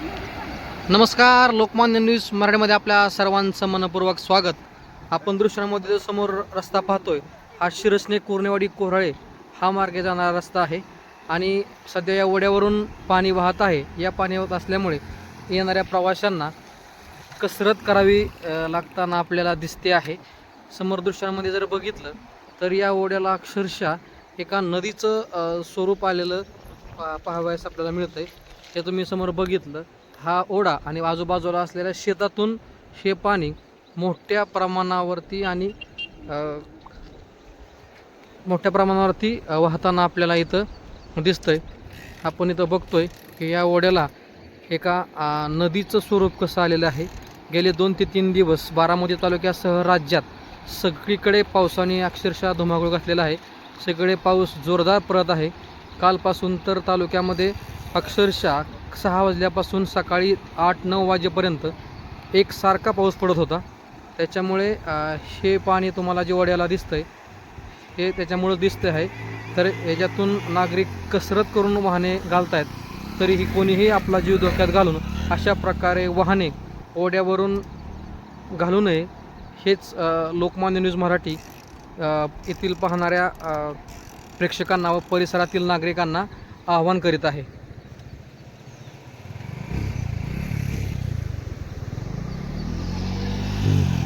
नमस्कार लोकमान्य न्यूज मराठीमध्ये आपल्या सर्वांचं मनपूर्वक स्वागत. आपण दृश्यामध्ये समोर रस्ता पाहतोय. हा शिरसने कुर्णेवाडी कोराळे हा मार्गे जाणारा रस्ता आहे आणि सध्या या ओढ्यावरून पाणी वाहत आहे. या पाणी वाहत असल्यामुळे येणाऱ्या प्रवाशांना कसरत करावी लागताना आपल्याला दिसते आहे. समोर दृश्यांमध्ये जर बघितलं तर या ओढ्याला अक्षरशः एका नदीचं स्वरूप आलेलं पा पाहावयास आपल्याला मिळतं आहे हे तुम्ही समोर बघितलं हा ओढा आणि आजूबाजूला असलेल्या शेतातून हे पाणी मोठ्या प्रमाणावरती आणि मोठ्या प्रमाणावरती वाहताना आपल्याला इथं दिसतंय. आपण इथं बघतोय की या ओढ्याला एका नदीचं स्वरूप कसं आलेलं आहे. गेले दोन ते तीन दिवस बारामती तालुक्यासह राज्यात सगळीकडे पावसाने अक्षरशः धुमाकूळ घातलेला आहे. सगळे पाऊस जोरदार पडत आहे. कालपासून तर तालुक्यामध्ये अक्षरशः सहा वाजल्यापासून सकाळी आठ नऊ वाजेपर्यंत एकसारखा पाऊस पडत होता. त्याच्यामुळे हे पाणी तुम्हाला जे वड्याला आहे हे त्याच्यामुळं दिसतं आहे. तर याच्यातून नागरिक कसरत करून वाहने घालत आहेत तरीही कोणीही आपला जीव धोक्यात घालून अशा प्रकारे वाहने ओढ्यावरून घालू नये हेच लोकमान्य न्यूज मराठी येथील पाहणाऱ्या प्रेक्षकांना व परिसरातील नागरिकांना आवाहन करीत आहे. Mm-hmm.